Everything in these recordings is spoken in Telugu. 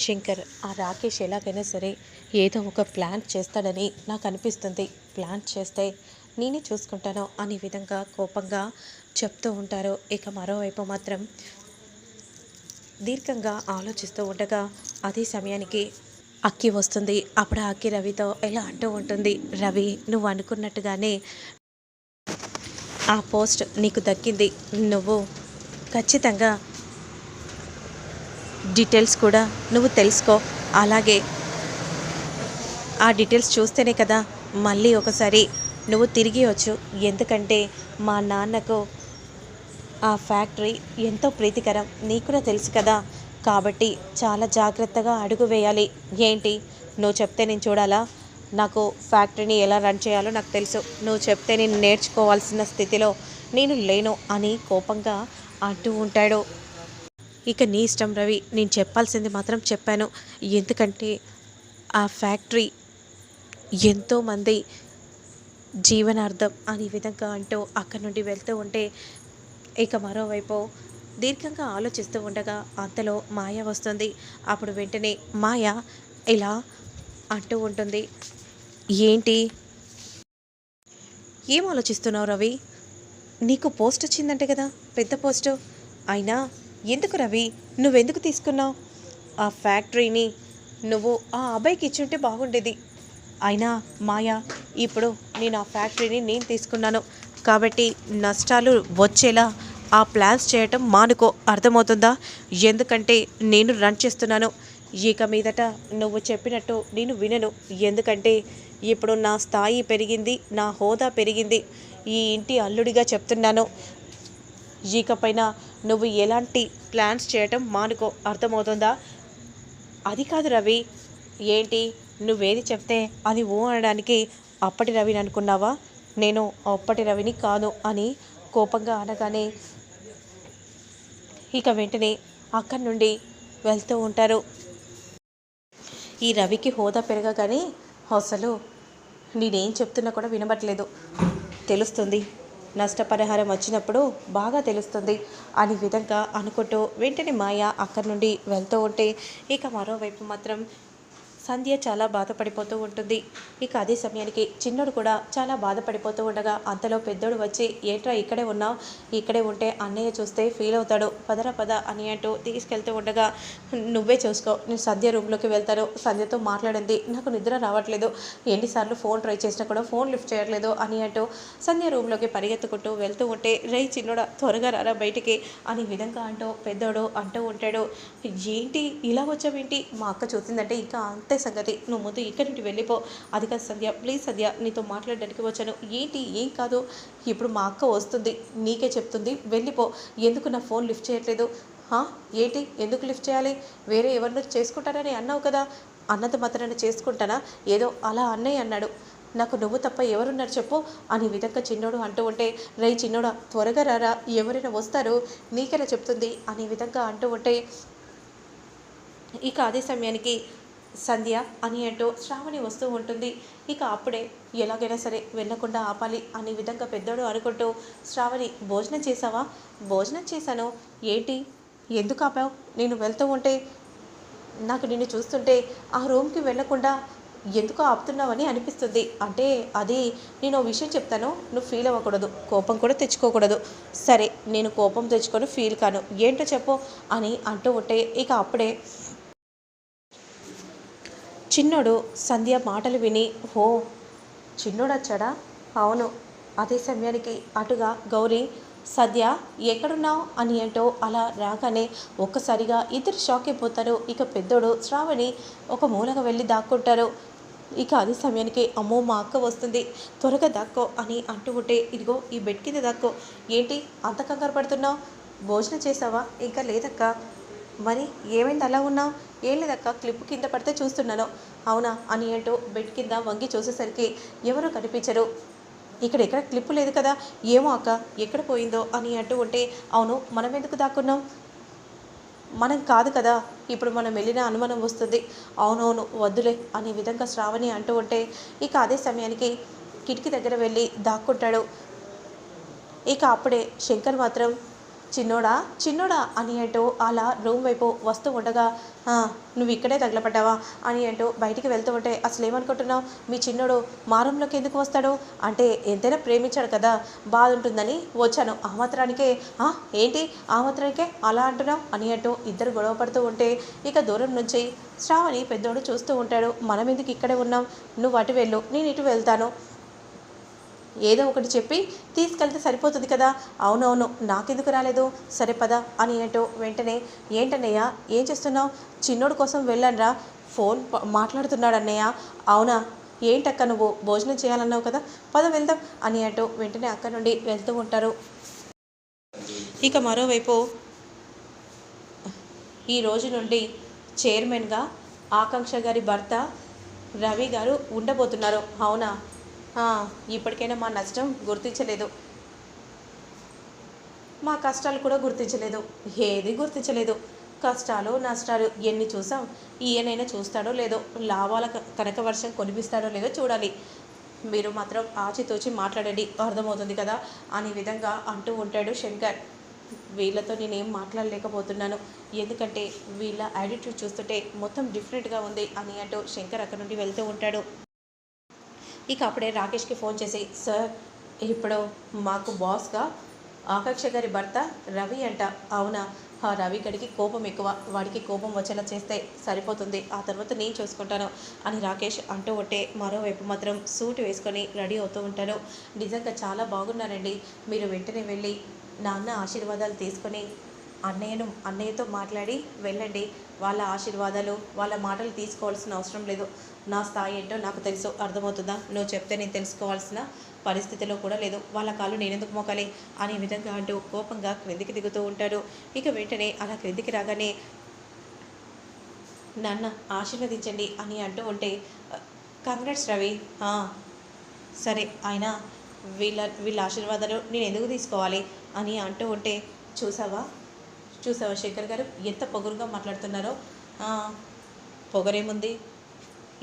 శంకర్ ఆ రాకేష్ ఎలాగైనా సరే ఏదో ఒక ప్లాన్ చేస్తాడని నాకు అనిపిస్తుంది. ప్లాన్ చేస్తే నేనే చూసుకుంటాను అనే విధంగా కోపంగా చెప్తూ ఉంటారు. ఇక మరోవైపు మాత్రం దీర్ఘంగా ఆలోచిస్తూ ఉండగా అదే సమయానికి అక్కి వస్తుంది. అప్పుడు అక్కి రవితో ఎలా? అంటూ ఉంటుంది. రవి నువ్వు అనుకున్నట్టుగానే ఆ పోస్ట్ నీకు దక్కింది. నువ్వు ఖచ్చితంగా డీటెయిల్స్ కూడా నువ్వు తెలుసుకో. అలాగే ఆ డీటెయిల్స్ చూస్తేనే కదా మళ్ళీ ఒకసారి నువ్వు తిరిగి వచ్చు. ఎందుకంటే మా నాన్నకు ఆ ఫ్యాక్టరీ ఎంతో ప్రీతికరం. నీకు కూడా తెలుసు కదా. కాబట్టి చాలా జాగ్రత్తగా అడుగు వేయాలి. ఏంటి? నువ్వు చెప్తే నేను చూడాలా? నాకు ఫ్యాక్టరీని ఎలా రన్ చేయాలో నాకు తెలుసు. నువ్వు చెప్తే నేను నేర్చుకోవాల్సిన స్థితిలో నేను లేను అని కోపంగా అంటూ ఉంటాడు. ఇక నీ ఇష్టం రవి నేను చెప్పాల్సింది మాత్రం చెప్పాను. ఎందుకంటే ఆ ఫ్యాక్టరీ ఎంతోమంది జీవనార్థం అనే విధంగా అంటూ అక్కడి నుండి వెళ్తూ ఉంటే ఇక మరోవైపు దీర్ఘంగా ఆలోచిస్తూ ఉండగా అంతలో మాయ వస్తుంది. అప్పుడు వెంటనే మాయ ఇలా అంటూ ఉంటుంది. ఏంటి? ఏం ఆలోచిస్తున్నావు రవి? నీకు పోస్ట్ వచ్చిందంటే కదా పెద్ద పోస్టు. అయినా ఎందుకు రవి? నువ్వెందుకు తీసుకున్నావు? ఆ ఫ్యాక్టరీని నువ్వు ఆ అబ్బాయికి ఇచ్చుంటే బాగుండేది. అయినా మాయా ఇప్పుడు నేను ఆ ఫ్యాక్టరీని నేను తీసుకున్నాను. కాబట్టి నష్టాలు వచ్చేలా ఆ ప్లాన్స్ చేయటం మానుకో. అర్థమవుతుందా? ఎందుకంటే నేను రన్ చేస్తున్నాను. ఇక మీదట నువ్వు చెప్పినట్టు నేను వినను. ఎందుకంటే ఇప్పుడు నా స్థాయి పెరిగింది నా హోదా పెరిగింది. ఈ ఇంటి అల్లుడిగా చెప్తున్నాను. ఇకపైన నువ్వు ఎలాంటి ప్లాన్స్ చేయటం మానుకో. అర్థమవుతుందా? అది కాదు రవి. ఏంటి? నువ్వేది చెప్తే అది ఓ అనడానికి అప్పటి రవిని అనుకున్నావా? నేను అప్పటి రవిని కాదు అని కోపంగా అనగానే ఇక వెంటనే అక్కడి నుండి వెళ్తూ ఉంటారు. ఈ రవికి హోదా పెరగగానే అసలు నేనేం చెప్తున్నా కూడా వినబట్లేదు తెలుస్తుంది. నష్టపరిహారం వచ్చినప్పుడు బాగా తెలుస్తుంది అని విధంగా అనుకుంటూ వెంటనే మాయ అక్కడి నుండి వెళ్తూ ఉంటే ఇక మరోవైపు మాత్రం సంధ్య చాలా బాధపడిపోతూ ఉంటుంది. ఇక అదే సమయానికి చిన్నోడు కూడా చాలా బాధపడిపోతూ ఉండగా అంతలో పెద్దోడు వచ్చి ఏంట్రా ఇక్కడే ఉన్నావు? ఇక్కడే ఉంటే అన్నయ్య చూస్తే ఫీల్ అవుతాడు. పదరా పద అని అంటూ తీసుకెళ్తూ ఉండగా నువ్వే చూసుకో. నేను సంధ్య రూమ్లోకి వెళ్తాను. సంధ్యతో మాట్లాడింది. నాకు నిద్ర రావట్లేదు. ఎన్నిసార్లు ఫోన్ ట్రై చేసినా కూడా ఫోన్ లిఫ్ట్ చేయట్లేదు అని అంటూ సంధ్య రూమ్లోకి పరిగెత్తుకుంటూ వెళ్తూ ఉంటే రై చిన్నోడా త్వరగా రారా బయటికి అని విధంగా అంటూ పెద్దోడు అంటూ ఉంటాడు. ఏంటి? ఇలా వచ్చావేంటి? మా అక్క చూసిందంటే ఇంకా అంతే సంగతి. నువ్వు ముందు ఇక్కడి నుండి వెళ్ళిపో. అది కాదు సంధ్య ప్లీజ్ సంధ్య నీతో మాట్లాడడానికి వచ్చాను. ఏంటి? ఏం కాదు? ఇప్పుడు మా అక్క వస్తుంది. నీకే చెప్తుంది. వెళ్ళిపో. ఎందుకు నా ఫోన్ లిఫ్ట్ చేయట్లేదు? ఏంటి? ఎందుకు లిఫ్ట్ చేయాలి? వేరే ఎవరినో చేసుకుంటారని అన్నావు కదా. అన్నది మాత్రాన్ని చేసుకుంటానా? ఏదో అలా అన్నయ్య అన్నాడు. నాకు నువ్వు తప్ప ఎవరున్నారు చెప్పు. అని విధంగా చిన్నోడు అంటూ ఉంటే రై చిన్నోడా త్వరగా రారా. ఎవరైనా వస్తారు? నీకెలా చెప్తుంది? అనే విధంగా అంటూ ఉంటే ఇక అదే సమయానికి సంధ్య అని అంటూ శ్రావణి వస్తూ ఉంటుంది. ఇక అప్పుడే ఎలాగైనా సరే వెళ్ళకుండా ఆపాలి అనే విధంగా పెద్దోడు అనుకుంటూ శ్రావణి భోజనం చేసావా భోజనం చేశాను. ఏంటి? ఎందుకు ఆపావు? నేను వెళ్తూ ఉంటే నాకు నిన్ను చూస్తుంటే ఆ రూమ్కి వెళ్ళకుండా ఎందుకు ఆపుతున్నావని అనిపిస్తుంది. అంటే అది నేను విషయం చెప్తాను. నువ్వు ఫీల్ అవ్వకూడదు. కోపం కూడా తెచ్చుకోకూడదు. సరే నేను కోపం తెచ్చుకొని ఫీల్ కాను. ఏంటో చెప్పు అని అంటూ ఉంటే ఇక అప్పుడే చిన్నోడు సంధ్య మాటలు విని ఓ చిన్నోడు వచ్చాడా అవును అదే సమయానికి అటుగా గౌరీ సద్య ఎక్కడున్నావు అని అంటూ అలా రాగానే ఒక్కసారిగా ఇద్దరు షాక్ అయిపోతారు. ఇక పెద్దోడు శ్రావణి ఒక మూలగా వెళ్ళి దాక్కుంటారు. ఇక అదే సమయానికి అమ్మో మా అక్క వస్తుంది. త్వరగా దాక్కో అని అంటూ ఉంటే ఇదిగో ఈ బెడ్ కింద దాక్కో. ఏంటి అంత కంగారు పడుతున్నావు? భోజనం చేసావా? ఇంకా లేదక్క. మరి ఏమైంది? అలా ఉన్నావు? ఏం లేదక్క క్లిప్ కింద పడితే చూస్తున్నాను. అవునా? అని అంటూ బెడ్ కింద వంగి చూసేసరికి ఎవరో కనిపించరు. ఇక్కడ ఎక్కడ క్లిప్ లేదు కదా? ఏమో అక్క ఎక్కడ పోయిందో? అని అంటూ ఉంటే అవును మనం ఎందుకు దాక్కున్నాం? మనం కాదు కదా? ఇప్పుడు మనం వెళ్ళిన అనుమానం వస్తుంది. అవునవును వద్దులే అనే విధంగా శ్రావణి అంటూ ఉంటే ఇక అదే సమయానికి కిటికీ దగ్గర వెళ్ళి దాక్కుంటాడు. ఇక అప్పుడే శంకర్ మాత్రం చిన్నోడా? చిన్నోడా? అని అంటూ అలా రూమ్ వైపు వస్తూ ఉండగా నువ్వు ఇక్కడే తగలపడ్డావా అని అంటూ బయటికి వెళ్తూ ఉంటే అసలు ఏమనుకుంటున్నావు మీ చిన్నోడు మా రూమ్లోకి ఎందుకు వస్తాడు? అంటే ఎంతైనా ప్రేమించాడు కదా బాధ ఉంటుందని వచ్చాను. ఆ మాత్రానికే ఏంటి? ఆ మాత్రానికే అలా అంటున్నావు? అని అంటూ ఇద్దరు గొడవ పడుతూ ఉంటే ఇక దూరం నుంచి శ్రావణి పెద్దోడు చూస్తూ ఉంటాడు. మనం ఎందుకు ఇక్కడే ఉన్నాం? నువ్వు అటు వెళ్ళు నేను ఇటు వెళ్తాను. ఏదో ఒకటి చెప్పి తీసుకెళ్తే సరిపోతుంది కదా. అవునవును నాకెందుకు రాలేదు? సరే పద అని అంటూ వెంటనే ఏంటన్నయ్య ఏం చేస్తున్నావు? చిన్నోడు కోసం వెళ్ళండ్రా ఫోన్ మాట్లాడుతున్నాడు అన్నయ్య అవునా? ఏంటక్క నువ్వు? భోజనం చేయాలన్నావు కదా? పద వెళ్దాం. అని అంటూ వెంటనే అక్క నుండి వెళ్తూ ఉంటారు. ఇక మరోవైపు ఈ రోజు నుండి చైర్మన్గా ఆకాంక్ష గారి భర్త రవి గారు ఉండబోతున్నారు. అవునా? ఇప్పటికైనా మా నష్టం గుర్తించలేదు. మా కష్టాలు కూడా గుర్తించలేదు. ఏది గుర్తించలేదు? కష్టాలు నష్టాలు ఎన్ని చూసాం? ఈయనైనా చూస్తాడో లేదో? లాభాల కనక వర్షం కొనిపిస్తాడో లేదో చూడాలి. మీరు మాత్రం ఆచితూచి మాట్లాడండి. అర్థమవుతుంది కదా? అనే విధంగా అంటూ ఉంటాడు శంకర్. వీళ్ళతో నేనేం మాట్లాడలేకపోతున్నాను. ఎందుకంటే వీళ్ళ యాటిట్యూడ్ చూస్తుంటే మొత్తం డిఫరెంట్గా ఉంది అని అంటూ శంకర్ అక్కడ నుండి వెళ్తూ ఉంటాడు. ఇక అప్పుడే రాకేష్కి ఫోన్ చేసి సార్ ఇప్పుడు మాకు బాస్గా ఆకాక్ష గారి భర్త రవి అంట. అవునా? ఆ రవి గడికి కోపం ఎక్కువ. వాడికి కోపం వచ్చేలా చేస్తే సరిపోతుంది. ఆ తర్వాత నేను చూసుకుంటాను అని రాకేష్ అంటూ ఉంటే మరోవైపు మాత్రం సూట్ వేసుకొని రెడీ అవుతూ ఉంటాను నిజంగా చాలా బాగున్నారండి మీరు వెంటనే వెళ్ళి నాన్న ఆశీర్వాదాలు తీసుకొని అన్నయ్యను అన్నయ్యతో మాట్లాడి వెళ్ళండి. వాళ్ళ ఆశీర్వాదాలు వాళ్ళ మాటలు తీసుకోవాల్సిన అవసరం లేదు. నా స్థాయి ఏంటో నాకు తెలుసు అర్థమవుతుందా? నువ్వు చెప్తే నేను తెలుసుకోవాల్సిన పరిస్థితిలో కూడా లేదు. వాళ్ళ కాళ్ళు నేనెందుకు మోకాలి? అనే విధంగా అంటూ కోపంగా క్రిందికి దిగుతూ ఉంటాడు. ఇక వెంటనే అలా క్రిందికి రాగానే నాన్న ఆశీర్వదించండి అని అంటూ ఉంటే కంగ్రాట్స్ రవి సరే ఆయన వీళ్ళ వీళ్ళ ఆశీర్వాదాలు నేను ఎందుకు తీసుకోవాలి? అని అంటూ ఉంటే చూసావా? చూసావా శేఖర్ గారు? ఎంత పొగరుగా మాట్లాడుతున్నారో. పొగరేముంది?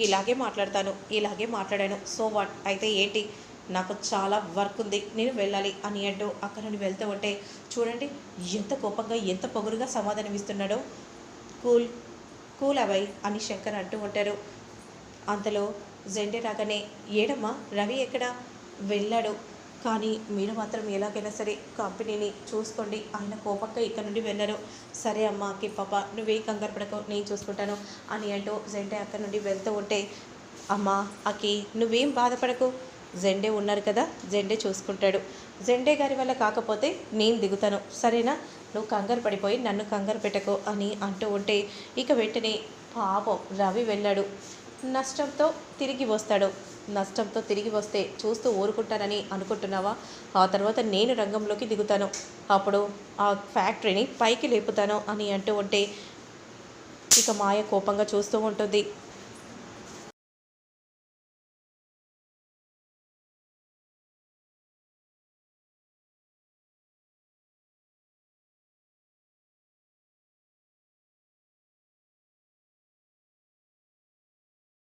ఇలాగే మాట్లాడతాను ఇలాగే మాట్లాడాను. So what? అయితే ఏంటి? నాకు చాలా వర్క్ ఉంది నేను వెళ్ళాలి అని అంటూ అక్కడ నుండి వెళ్తూ ఉంటే చూడండి ఎంత కోపంగా ఎంత పొగరుగా సమాధానమిస్తున్నాడో కూల్ కూల్ అవై అని శంకర్ అంటూ ఉంటారు. అంతలో జెండే రాగానే ఏడమ్మా రవి ఎక్కడ? వెళ్ళాడు. కానీ మీరు మాత్రం ఎలాగైనా సరే కంపెనీని చూసుకోండి. ఆయన కోపక్క ఇక్కడ నుండి వెళ్ళరు. సరే అమ్మా అక్కి పాప నువ్వే కంగారు పడకు నేను చూసుకుంటాను అని అంటూ జెండే అక్కడ నుండి వెళ్తూ ఉంటే అమ్మా అక్కి నువ్వేం బాధపడకు. జెండే ఉన్నారు కదా జెండే చూసుకుంటాడు. జెండే గారి వల్ల కాకపోతే నేను దిగుతాను. సరేనా? నువ్వు కంగారు పడిపోయి నన్ను కంగారు పెట్టకు అని అంటూ ఉంటే ఇక వెంటనే పాపం రవి వెళ్ళాడు. నష్టంతో తిరిగి వస్తాడు. నష్టంతో తిరిగి వస్తే చూస్తూ ఊరుకుంటానని అనుకుంటున్నావా? ఆ తర్వాత నేను రంగంలోకి దిగుతాను. అప్పుడు ఆ ఫ్యాక్టరీని పైకి లేపుతాను అని అంటూ ఉంటే ఇక మాయ కోపంగా చూస్తూ ఉంటుంది.